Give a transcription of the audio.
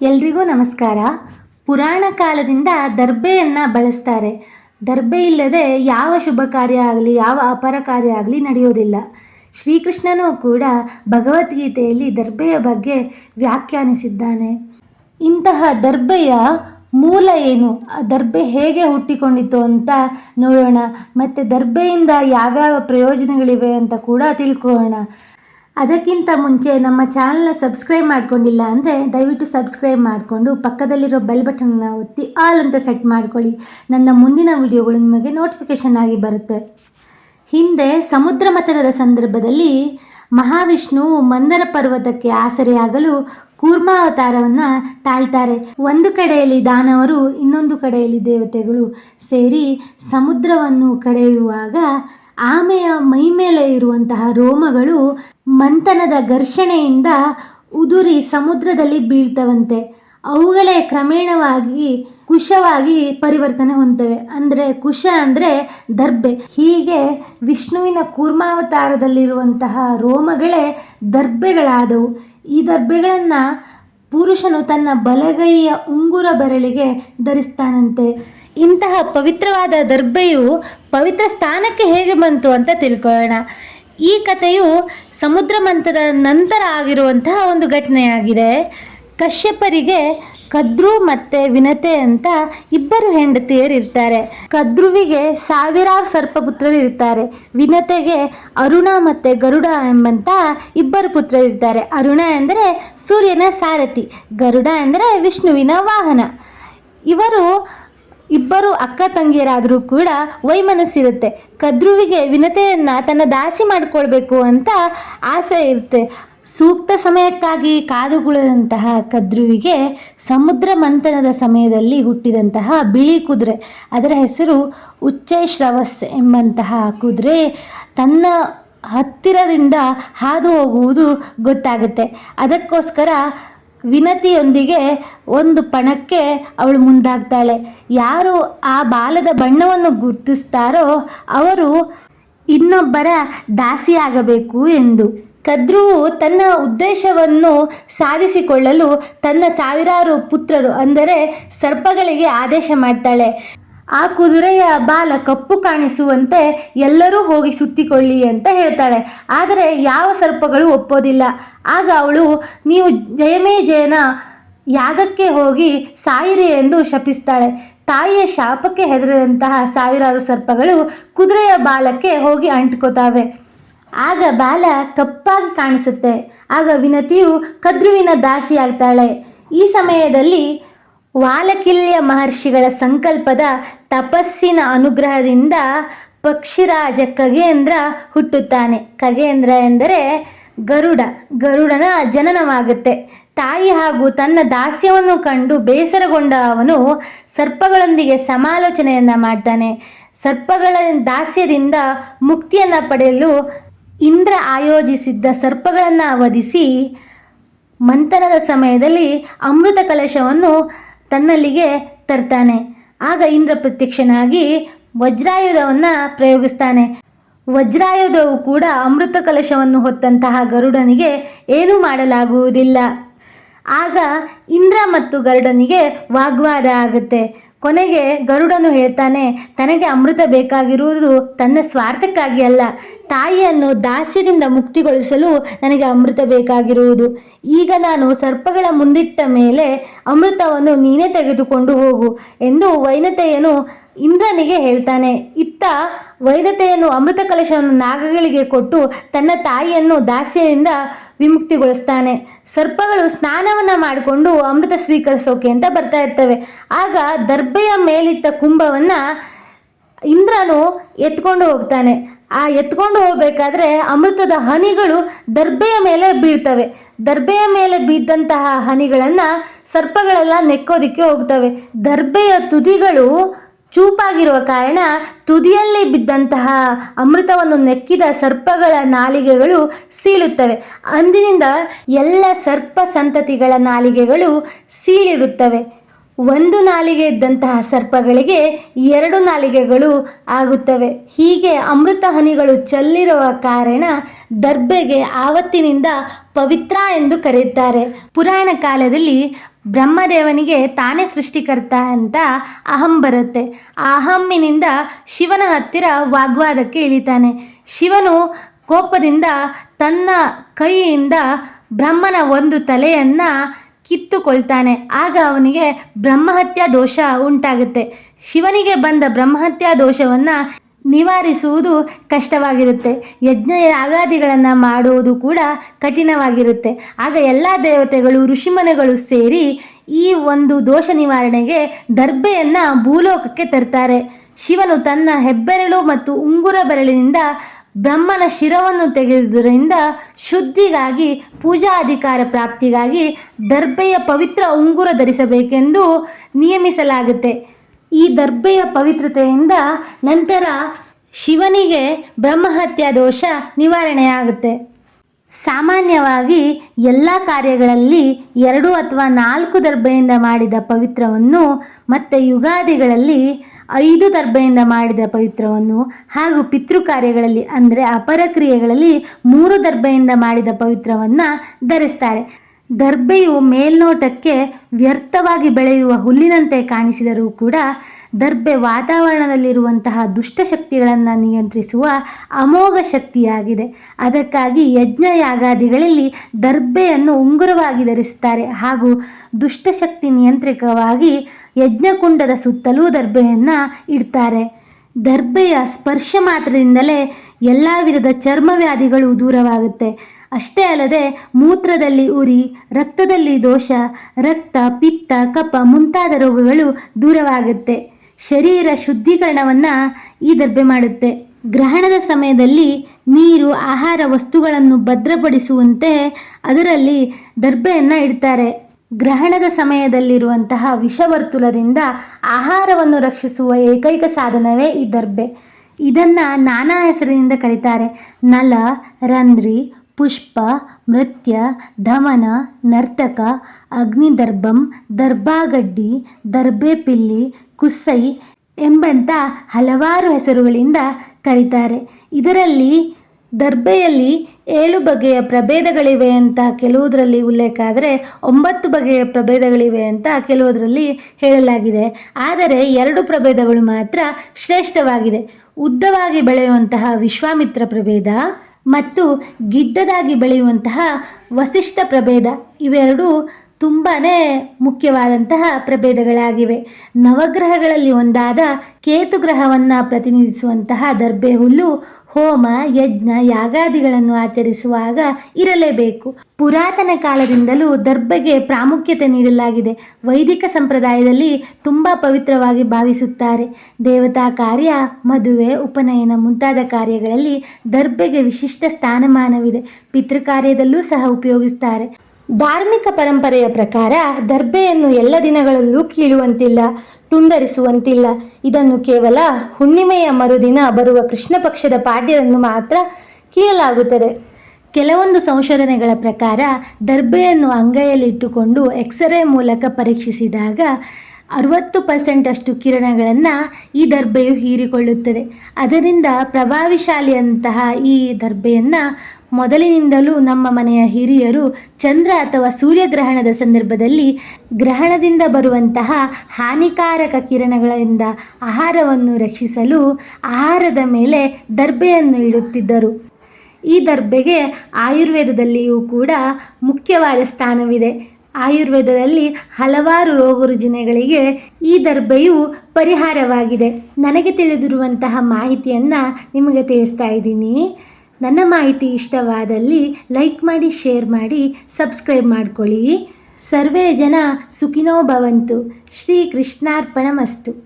ಎಲ್ರಿಗೂ ನಮಸ್ಕಾರ. ಪುರಾಣ ಕಾಲದಿಂದ ದರ್ಬೆಯನ್ನು ಬಳಸ್ತಾರೆ. ದರ್ಬೆ ಇಲ್ಲದೆ ಯಾವ ಶುಭ ಕಾರ್ಯ ಆಗಲಿ, ಯಾವ ಅಪರ ಕಾರ್ಯ ಆಗಲಿ ನಡೆಯೋದಿಲ್ಲ. ಶ್ರೀಕೃಷ್ಣನೂ ಕೂಡ ಭಗವದ್ಗೀತೆಯಲ್ಲಿ ದರ್ಬೆಯ ಬಗ್ಗೆ ವ್ಯಾಖ್ಯಾನಿಸಿದ್ದಾನೆ. ಇಂತಹ ದರ್ಬೆಯ ಮೂಲ ಏನು? ಆ ದರ್ಬೆ ಹೇಗೆ ಹುಟ್ಟಿಕೊಂಡಿತು ಅಂತ ನೋಡೋಣ. ಮತ್ತು ದರ್ಬೆಯಿಂದ ಯಾವ್ಯಾವ ಪ್ರಯೋಜನಗಳಿವೆ ಅಂತ ಕೂಡ ತಿಳ್ಕೊಳ್ಳೋಣ. ಅದಕ್ಕಿಂತ ಮುಂಚೆ ನಮ್ಮ ಚಾನಲ್ನ ಸಬ್ಸ್ಕ್ರೈಬ್ ಮಾಡ್ಕೊಂಡಿಲ್ಲ ಅಂದರೆ ದಯವಿಟ್ಟು ಸಬ್ಸ್ಕ್ರೈಬ್ ಮಾಡಿಕೊಂಡು ಪಕ್ಕದಲ್ಲಿರೋ ಬೆಲ್ ಬಟನ್ನ ಒತ್ತಿ ಆಲ್ ಅಂತ ಸೆಟ್ ಮಾಡ್ಕೊಳ್ಳಿ. ನನ್ನ ಮುಂದಿನ ವಿಡಿಯೋಗಳು ನಿಮಗೆ ನೋಟಿಫಿಕೇಷನ್ ಆಗಿ ಬರುತ್ತೆ. ಹಿಂದೆ ಸಮುದ್ರ ಮಥನದ ಸಂದರ್ಭದಲ್ಲಿ ಮಹಾವಿಷ್ಣು ಮಂದರ ಪರ್ವತಕ್ಕೆ ಆಸರೆಯಾಗಲು ಕೂರ್ಮಾವತಾರವನ್ನು ತಾಳ್ತಾರೆ. ಒಂದು ಕಡೆಯಲ್ಲಿ ದಾನವರು, ಇನ್ನೊಂದು ಕಡೆಯಲ್ಲಿ ದೇವತೆಗಳು ಸೇರಿ ಸಮುದ್ರವನ್ನು ಕಡೆಯುವಾಗ ಆಮೆಯ ಮೈಮೇಲೆ ಇರುವಂತಹ ರೋಮಗಳು ಮಂಥನದ ಘರ್ಷಣೆಯಿಂದ ಉದುರಿ ಸಮುದ್ರದಲ್ಲಿ ಬೀಳ್ತವಂತೆ. ಅವುಗಳೇ ಕ್ರಮೇಣವಾಗಿ ಕುಶವಾಗಿ ಪರಿವರ್ತನೆ ಹೊಂದ್ತವೆ. ಅಂದರೆ ಕುಶ ಅಂದರೆ ದರ್ಬೆ. ಹೀಗೆ ವಿಷ್ಣುವಿನ ಕೂರ್ಮಾವತಾರದಲ್ಲಿರುವಂತಹ ರೋಮಗಳೇ ದರ್ಬೆಗಳಾದವು. ಈ ದರ್ಬೆಗಳನ್ನು ಪುರುಷನು ತನ್ನ ಬಲಗೈಯ ಉಂಗುರ ಬೆರಳಿಗೆ ಧರಿಸ್ತಾನಂತೆ. ಇಂತಹ ಪವಿತ್ರವಾದ ದರ್ಬೆಯು ಪವಿತ್ರ ಸ್ಥಾನಕ್ಕೆ ಹೇಗೆ ಬಂತು ಅಂತ ತಿಳ್ಕೊಳ್ಳೋಣ. ಈ ಕಥೆಯು ಸಮುದ್ರ ಮಂಥದ ನಂತರ ಆಗಿರುವಂತಹ ಒಂದು ಘಟನೆಯಾಗಿದೆ. ಕಶ್ಯಪರಿಗೆ ಕದ್ರು ಮತ್ತು ವಿನತೆ ಅಂತ ಇಬ್ಬರು ಹೆಂಡತಿಯರು ಇರ್ತಾರೆ. ಕದ್ರುವಿಗೆ ಸಾವಿರಾರು ಸರ್ಪಪುತ್ರರು ಇರ್ತಾರೆ. ವಿನತೆಗೆ ಅರುಣ ಮತ್ತು ಗರುಡ ಎಂಬಂತ ಇಬ್ಬರು ಪುತ್ರರಿರ್ತಾರೆ ಅರುಣ ಎಂದರೆ ಸೂರ್ಯನ ಸಾರಥಿ, ಗರುಡ ಎಂದರೆ ವಿಷ್ಣುವಿನ ವಾಹನ. ಇವರು ಇಬ್ಬರು ಅಕ್ಕ ತಂಗಿಯರಾದರೂ ಕೂಡ ವೈಮನಸ್ಸಿರುತ್ತೆ. ಕದ್ರುವಿಗೆ ವಿನತೆಯನ್ನು ತನ್ನ ದಾಸಿ ಮಾಡಿಕೊಳ್ಬೇಕು ಅಂತ ಆಸೆ ಇರುತ್ತೆ. ಸೂಕ್ತ ಸಮಯಕ್ಕಾಗಿ ಕಾದುಗುಳದಂತಹ ಕದ್ರುವಿಗೆ ಸಮುದ್ರ ಮಂಥನದ ಸಮಯದಲ್ಲಿ ಹುಟ್ಟಿದಂತಹ ಬಿಳಿ ಕುದುರೆ, ಅದರ ಹೆಸರು ಉಚ್ಚೈಶ್ರವಸ್ ಎಂಬಂತಹ ಕುದುರೆ ತನ್ನ ಹತ್ತಿರದಿಂದ ಹಾದು ಹೋಗುವುದು ಗೊತ್ತಾಗುತ್ತೆ. ಅದಕ್ಕೋಸ್ಕರ ವಿನತಿಯೊಂದಿಗೆ ಒಂದು ಪಣಕ್ಕೆ ಅವಳು ಮುಂದಾಗ್ತಾಳೆ. ಯಾರು ಆ ಬಾಲದ ಬಣ್ಣವನ್ನು ಗುರುತಿಸ್ತಾರೋ ಅವರು ಇನ್ನೊಬ್ಬರ ದಾಸಿಯಾಗಬೇಕು ಎಂದು. ಕದ್ರುವು ತನ್ನ ಉದ್ದೇಶವನ್ನು ಸಾಧಿಸಿಕೊಳ್ಳಲು ತನ್ನ ಸಾವಿರಾರು ಪುತ್ರರು ಅಂದರೆ ಸರ್ಪಗಳಿಗೆ ಆದೇಶ ಮಾಡ್ತಾಳೆ. ಆ ಕುದುರೆಯ ಬಾಲ ಕಪ್ಪು ಕಾಣಿಸುವಂತೆ ಎಲ್ಲರೂ ಹೋಗಿ ಸುತ್ತಿಕೊಳ್ಳಿ ಅಂತ ಹೇಳ್ತಾಳೆ. ಆದರೆ ಯಾವ ಸರ್ಪಗಳು ಒಪ್ಪೋದಿಲ್ಲ. ಆಗ ಅವಳು, ನೀವು ಜಯಮೇ ಜಯನ ಯಾಗಕ್ಕೆ ಹೋಗಿ ಸಾಯಿರಿ ಎಂದು ಶಪಿಸ್ತಾಳೆ. ತಾಯಿಯ ಶಾಪಕ್ಕೆ ಹೆದರಿದಂತಹ ಸಾವಿರಾರು ಸರ್ಪಗಳು ಕುದುರೆಯ ಬಾಲಕ್ಕೆ ಹೋಗಿ ಅಂಟ್ಕೋತಾವೆ. ಆಗ ಬಾಲ ಕಪ್ಪಾಗಿ ಕಾಣಿಸುತ್ತೆ. ಆಗ ವಿನತಿಯು ಕದ್ರುವಿನ ದಾಸಿಯಾಗ್ತಾಳೆ. ಈ ಸಮಯದಲ್ಲಿ ವಾಲಕಿಲ್ಯ ಮಹರ್ಷಿಗಳ ಸಂಕಲ್ಪದ ತಪಸ್ಸಿನ ಅನುಗ್ರಹದಿಂದ ಪಕ್ಷಿರಾಜ ಖಗೇಂದ್ರ ಹುಟ್ಟುತ್ತಾನೆ. ಖಗೇಂದ್ರ ಎಂದರೆ ಗರುಡ. ಗರುಡನ ಜನನವಾಗುತ್ತೆ. ತಾಯಿ ಹಾಗೂ ತನ್ನ ದಾಸ್ಯವನ್ನು ಕಂಡು ಬೇಸರಗೊಂಡ ಅವನು ಸರ್ಪಗಳೊಂದಿಗೆ ಸಮಾಲೋಚನೆಯನ್ನು ಮಾಡ್ತಾನೆ. ಸರ್ಪಗಳ ದಾಸ್ಯದಿಂದ ಮುಕ್ತಿಯನ್ನು ಪಡೆಯಲು ಇಂದ್ರ ಆಯೋಜಿಸಿದ್ದ ಸರ್ಪಗಳನ್ನು ವಧಿಸಿ, ಮಂಥನದ ಸಮಯದಲ್ಲಿ ಅಮೃತ ಕಲಶವನ್ನು ತನ್ನಲ್ಲಿಗೆ ತರ್ತಾನೆ. ಆಗ ಇಂದ್ರ ಪ್ರತ್ಯಕ್ಷನಾಗಿ ವಜ್ರಾಯುಧವನ್ನು ಪ್ರಯೋಗಿಸ್ತಾನೆ. ವಜ್ರಾಯುಧವು ಕೂಡ ಅಮೃತ ಕಲಶವನ್ನು ಹೊತ್ತಂತಹ ಗರುಡನಿಗೆ ಏನೂ ಮಾಡಲಾಗುವುದಿಲ್ಲ. ಆಗ ಇಂದ್ರ ಮತ್ತು ಗರುಡನಿಗೆ ವಾಗ್ವಾದ ಆಗುತ್ತೆ. ಕೊನೆಗೆ ಗರುಡನು ಹೇಳ್ತಾನೆ, ತನಗೆ ಅಮೃತ ಬೇಕಾಗಿರುವುದು ತನ್ನ ಸ್ವಾರ್ಥಕ್ಕಾಗಿ ಅಲ್ಲ. ತಾಯಿಯನ್ನು ದಾಸ್ಯದಿಂದ ಮುಕ್ತಿಗೊಳಿಸಲು ನನಗೆ ಅಮೃತ ಬೇಕಾಗಿರುವುದು. ಈಗ ನಾನು ಸರ್ಪಗಳ ಮುಂದಿಟ್ಟ ಮೇಲೆ ಅಮೃತವನ್ನು ನೀನೇ ತೆಗೆದುಕೊಂಡು ಹೋಗು ಎಂದು ವೈನತೆಯನು ಇಂದ್ರನಿಗೆ ಹೇಳ್ತಾನೆ, ಇತ್ತ ವೈದ್ಯತೆಯನ್ನು ಅಮೃತ ಕಲಶವನ್ನು ನಾಗಗಳಿಗೆ ಕೊಟ್ಟು ತನ್ನ ತಾಯಿಯನ್ನು ದಾಸ್ಯದಿಂದ ವಿಮುಕ್ತಿಗೊಳಿಸ್ತಾನೆ. ಸರ್ಪಗಳು ಸ್ನಾನವನ್ನು ಮಾಡಿಕೊಂಡು ಅಮೃತ ಸ್ವೀಕರಿಸೋಕೆ ಅಂತ ಬರ್ತಾ ಇರ್ತವೆ. ಆಗ ದರ್ಬೆಯ ಮೇಲಿಟ್ಟ ಕುಂಭವನ್ನು ಇಂದ್ರನು ಎತ್ಕೊಂಡು ಹೋಗ್ತಾನೆ. ಆ ಎತ್ಕೊಂಡು ಹೋಗಬೇಕಾದ್ರೆ ಅಮೃತದ ಹನಿಗಳು ದರ್ಬೆಯ ಮೇಲೆ ಬೀಳ್ತವೆ. ದರ್ಬೆಯ ಮೇಲೆ ಬಿದ್ದಂತಹ ಹನಿಗಳನ್ನು ಸರ್ಪಗಳೆಲ್ಲ ನೆಕ್ಕೋದಿಕ್ಕೆ ಹೋಗ್ತವೆ. ದರ್ಬೆಯ ತುದಿಗಳು ಚೂಪಾಗಿರುವ ಕಾರಣ ತುದಿಯಲ್ಲಿ ಬಿದ್ದಂತಹ ಅಮೃತವನ್ನು ನೆಕ್ಕಿದ ಸರ್ಪಗಳ ನಾಲಿಗೆಗಳು ಸೀಳುತ್ತವೆ. ಅಂದಿನಿಂದ ಎಲ್ಲ ಸರ್ಪ ಸಂತತಿಗಳ ನಾಲಿಗೆಗಳು ಸೀಳಿರುತ್ತವೆ. ಒಂದು ನಾಲಿಗೆ ಇದ್ದಂತಹ ಸರ್ಪಗಳಿಗೆ ಎರಡು ನಾಲಿಗೆಗಳು ಆಗುತ್ತವೆ. ಹೀಗೆ ಅಮೃತ ಹನಿಗಳು ಚೆಲ್ಲಿರುವ ಕಾರಣ ದರ್ಬೆಗೆ ಆವತ್ತಿನಿಂದ ಪವಿತ್ರ ಎಂದು ಕರೆಯುತ್ತಾರೆ. ಪುರಾಣ ಕಾಲದಲ್ಲಿ ಬ್ರಹ್ಮದೇವನಿಗೆ ತಾನೇ ಸೃಷ್ಟಿಕರ್ತ ಅಂತ ಅಹಂ ಬರುತ್ತೆ. ಅಹಮ್ಮಿನಿಂದ ಶಿವನ ಹತ್ತಿರ ವಾಗ್ವಾದಕ್ಕೆ ಇಳಿತಾನೆ. ಶಿವನು ಕೋಪದಿಂದ ತನ್ನ ಕೈಯಿಂದ ಬ್ರಹ್ಮನ ಒಂದು ತಲೆಯನ್ನು ಕಿತ್ತುಕೊಳ್ತಾನೆ. ಆಗ ಅವನಿಗೆ ಬ್ರಹ್ಮಹತ್ಯಾ ದೋಷ ಉಂಟಾಗುತ್ತೆ. ಶಿವನಿಗೆ ಬಂದ ಬ್ರಹ್ಮಹತ್ಯಾ ದೋಷವನ್ನು ನಿವಾರಿಸುವುದು ಕಷ್ಟವಾಗಿರುತ್ತೆ. ಯಜ್ಞ ಯಾಗಾದಿಗಳನ್ನು ಮಾಡುವುದು ಕೂಡ ಕಠಿಣವಾಗಿರುತ್ತೆ. ಆಗ ಎಲ್ಲ ದೇವತೆಗಳು, ಋಷಿಮನೆಗಳು ಸೇರಿ ಈ ಒಂದು ದೋಷ ನಿವಾರಣೆಗೆ ದರ್ಬೆಯನ್ನು ಭೂಲೋಕಕ್ಕೆ ತರ್ತಾರೆ. ಶಿವನು ತನ್ನ ಹೆಬ್ಬೆರಳು ಮತ್ತು ಉಂಗುರ ಬೆರಳಿನಿಂದ ಬ್ರಹ್ಮನ ಶಿರವನ್ನು ತೆಗೆದುದರಿಂದ ಶುದ್ಧಿಗಾಗಿ ಪೂಜಾ ಅಧಿಕಾರ ಪ್ರಾಪ್ತಿಗಾಗಿ ದರ್ಬೆಯ ಪವಿತ್ರ ಉಂಗುರ ಧರಿಸಬೇಕೆಂದು ನಿಯಮಿಸಲಾಗುತ್ತೆ. ಈ ದರ್ಬೆಯ ಪವಿತ್ರತೆಯಿಂದ ನಂತರ ಶಿವನಿಗೆ ಬ್ರಹ್ಮಹತ್ಯಾ ದೋಷ ನಿವಾರಣೆಯಾಗುತ್ತೆ. ಸಾಮಾನ್ಯವಾಗಿ ಎಲ್ಲ ಕಾರ್ಯಗಳಲ್ಲಿ ಎರಡು ಅಥವಾ ನಾಲ್ಕು ದರ್ಬೆಯಿಂದ ಮಾಡಿದ ಪವಿತ್ರವನ್ನು ಮತ್ತು ಯುಗಾದಿಗಳಲ್ಲಿ ಐದು ದರ್ಬೆಯಿಂದ ಮಾಡಿದ ಪವಿತ್ರವನ್ನು ಹಾಗೂ ಪಿತೃ ಕಾರ್ಯಗಳಲ್ಲಿ ಅಂದರೆ ಅಪರ ಕ್ರಿಯೆಗಳಲ್ಲಿ ಮೂರು ದರ್ಬೆಯಿಂದ ಮಾಡಿದ ಪವಿತ್ರವನ್ನು ಧರಿಸ್ತಾರೆ. ದರ್ಬೆಯು ಮೇಲ್ನೋಟಕ್ಕೆ ವ್ಯರ್ಥವಾಗಿ ಬೆಳೆಯುವ ಹುಲ್ಲಿನಂತೆ ಕಾಣಿಸಿದರೂ ಕೂಡ ದರ್ಬೆ ವಾತಾವರಣದಲ್ಲಿರುವಂತಹ ದುಷ್ಟಶಕ್ತಿಗಳನ್ನು ನಿಯಂತ್ರಿಸುವ ಅಮೋಘ ಶಕ್ತಿಯಾಗಿದೆ. ಅದಕ್ಕಾಗಿ ಯಜ್ಞ ಯಾಗಾದಿಗಳಲ್ಲಿ ದರ್ಬೆಯನ್ನು ಉಂಗುರವಾಗಿ ಧರಿಸುತ್ತಾರೆ. ಹಾಗೂ ದುಷ್ಟಶಕ್ತಿ ನಿಯಂತ್ರಕವಾಗಿ ಯಜ್ಞಕುಂಡದ ಸುತ್ತಲೂ ದರ್ಬೆಯನ್ನು ಇಡ್ತಾರೆ. ದರ್ಬೆಯ ಸ್ಪರ್ಶ ಮಾತ್ರದಿಂದಲೇ ಎಲ್ಲ ವಿಧದ ಚರ್ಮವ್ಯಾಧಿಗಳು ದೂರವಾಗುತ್ತೆ. ಅಷ್ಟೇ ಅಲ್ಲದೆ ಮೂತ್ರದಲ್ಲಿ ಉರಿ, ರಕ್ತದಲ್ಲಿ ದೋಷ, ರಕ್ತ, ಪಿತ್ತ, ಕಫ ಮುಂತಾದ ರೋಗಗಳು ದೂರವಾಗುತ್ತೆ. ಶರೀರ ಶುದ್ಧೀಕರಣವನ್ನು ಈ ದರ್ಬೆ ಮಾಡುತ್ತೆ. ಗ್ರಹಣದ ಸಮಯದಲ್ಲಿ ನೀರು, ಆಹಾರ ವಸ್ತುಗಳನ್ನು ಭದ್ರಪಡಿಸುವಂತೆ ಅದರಲ್ಲಿ ದರ್ಬೆಯನ್ನು ಇಡ್ತಾರೆ. ಗ್ರಹಣದ ಸಮಯದಲ್ಲಿರುವಂತಹ ವಿಷವರ್ತುಲದಿಂದ ಆಹಾರವನ್ನು ರಕ್ಷಿಸುವ ಏಕೈಕ ಸಾಧನವೇ ಈ ದರ್ಬೆ. ಇದನ್ನು ನಾನಾ ಹೆಸರಿನಿಂದ ಕರೀತಾರೆ. ನಲ, ರಂಧ್ರಿ ಪುಷ್ಪ ನೃತ್ಯ ಧಮನ ನರ್ತಕ, ಅಗ್ನಿದರ್ಭಂ, ದರ್ಭಾಗಡ್ಡಿ ದರ್ಬೆ ಪಿಲ್ಲಿ ಕುಸ್ಸೈ ಎಂಬಂಥ ಹಲವಾರು ಹೆಸರುಗಳಿಂದ ಕರೀತಾರೆ. ಇದರಲ್ಲಿ ದರ್ಬೆಯಲ್ಲಿ ಏಳು ಬಗೆಯ ಪ್ರಭೇದಗಳಿವೆ ಅಂತ ಕೆಲವುದರಲ್ಲಿ ಉಲ್ಲೇಖ ಆದರೆ ಒಂಬತ್ತು ಬಗೆಯ ಪ್ರಭೇದಗಳಿವೆ ಅಂತ ಕೆಲವುದರಲ್ಲಿ ಹೇಳಲಾಗಿದೆ. ಆದರೆ ಎರಡು ಪ್ರಭೇದಗಳು ಮಾತ್ರ ಶ್ರೇಷ್ಠವಾಗಿದೆ. ಉದ್ದವಾಗಿ ಬೆಳೆಯುವಂತಹ ವಿಶ್ವಾಮಿತ್ರ ಪ್ರಭೇದ ಮತ್ತು ಗಿಡ್ಡದಾಗಿ ಬೆಳೆಯುವಂತಹ ವಸಿಷ್ಠ ಪ್ರಭೇದ ಇವೆರಡೂ ತುಂಬಾ ಮುಖ್ಯವಾದಂತಹ ಪ್ರಭೇದಗಳಾಗಿವೆ. ನವಗ್ರಹಗಳಲ್ಲಿ ಒಂದಾದ ಕೇತು ಗ್ರಹವನ್ನು ಪ್ರತಿನಿಧಿಸುವಂತಹ ದರ್ಬೆ ಹುಲ್ಲು, ಹೋಮ, ಯಜ್ಞ, ಯಾಗಾದಿಗಳನ್ನು ಆಚರಿಸುವಾಗ ಇರಲೇಬೇಕು. ಪುರಾತನ ಕಾಲದಿಂದಲೂ ದರ್ಬೆಗೆ ಪ್ರಾಮುಖ್ಯತೆ ನೀಡಲಾಗಿದೆ. ವೈದಿಕ ಸಂಪ್ರದಾಯದಲ್ಲಿ ತುಂಬ ಪವಿತ್ರವಾಗಿ ಭಾವಿಸುತ್ತಾರೆ. ದೇವತಾ ಕಾರ್ಯ, ಮದುವೆ, ಉಪನಯನ ಮುಂತಾದ ಕಾರ್ಯಗಳಲ್ಲಿ ದರ್ಬೆಗೆ ವಿಶಿಷ್ಟ ಸ್ಥಾನಮಾನವಿದೆ. ಪಿತೃಕಾರ್ಯದಲ್ಲೂ ಸಹ ಉಪಯೋಗಿಸ್ತಾರೆ. ಧಾರ್ಮಿಕ ಪರಂಪರೆಯ ಪ್ರಕಾರ ದರ್ಬೆಯನ್ನು ಎಲ್ಲ ದಿನಗಳಲ್ಲೂ ಕೀಳುವಂತಿಲ್ಲ, ತುಂಡರಿಸುವಂತಿಲ್ಲ. ಇದನ್ನು ಕೇವಲ ಹುಣ್ಣಿಮೆಯ ಮರುದಿನ ಬರುವ ಕೃಷ್ಣ ಪಕ್ಷದ ಮಾತ್ರ ಕೀಳಲಾಗುತ್ತದೆ. ಕೆಲವೊಂದು ಸಂಶೋಧನೆಗಳ ಪ್ರಕಾರ ದರ್ಬೆಯನ್ನು ಅಂಗೈಯಲ್ಲಿಟ್ಟುಕೊಂಡು ಎಕ್ಸ್ರೇ ಮೂಲಕ ಪರೀಕ್ಷಿಸಿದಾಗ ಅರುವತ್ತು ಪರ್ಸೆಂಟಷ್ಟು ಕಿರಣಗಳನ್ನು ಈ ದರ್ಬೆಯು ಹೀರಿಕೊಳ್ಳುತ್ತದೆ. ಅದರಿಂದ ಪ್ರಭಾವಿಶಾಲಿಯಂತಹ ಈ ದರ್ಬೆಯನ್ನು ಮೊದಲಿನಿಂದಲೂ ನಮ್ಮ ಮನೆಯ ಹಿರಿಯರು ಚಂದ್ರ ಅಥವಾ ಸೂರ್ಯಗ್ರಹಣದ ಸಂದರ್ಭದಲ್ಲಿ ಗ್ರಹಣದಿಂದ ಬರುವಂತಹ ಹಾನಿಕಾರಕ ಕಿರಣಗಳಿಂದ ಆಹಾರವನ್ನು ರಕ್ಷಿಸಲು ಆಹಾರದ ಮೇಲೆ ದರ್ಬೆಯನ್ನು ಇಡುತ್ತಿದ್ದರು. ಈ ದರ್ಬೆಗೆ ಆಯುರ್ವೇದದಲ್ಲಿಯೂ ಕೂಡ ಮುಖ್ಯವಾದ ಸ್ಥಾನವಿದೆ. ಆಯುರ್ವೇದದಲ್ಲಿ ಹಲವಾರು ರೋಗ ರುಜಿನಗಳಿಗೆ ಈ ದರ್ಬೆಯು ಪರಿಹಾರವಾಗಿದೆ. ನನಗೆ ತಿಳಿದಿರುವಂತಹ ಮಾಹಿತಿಯನ್ನು ನಿಮಗೆ ತಿಳಿಸ್ತಾ ಇದ್ದೀನಿ. ನನ್ನ ಮಾಹಿತಿ ಇಷ್ಟವಾದಲ್ಲಿ ಲೈಕ್ ಮಾಡಿ, ಶೇರ್ ಮಾಡಿ, ಸಬ್ಸ್ಕ್ರೈಬ್ ಮಾಡ್ಕೊಳ್ಳಿ. ಸರ್ವೇ ಜನ ಸುಖಿನೋ ಭವಂತು. ಶ್ರೀ ಕೃಷ್ಣಾರ್ಪಣಮಸ್ತು.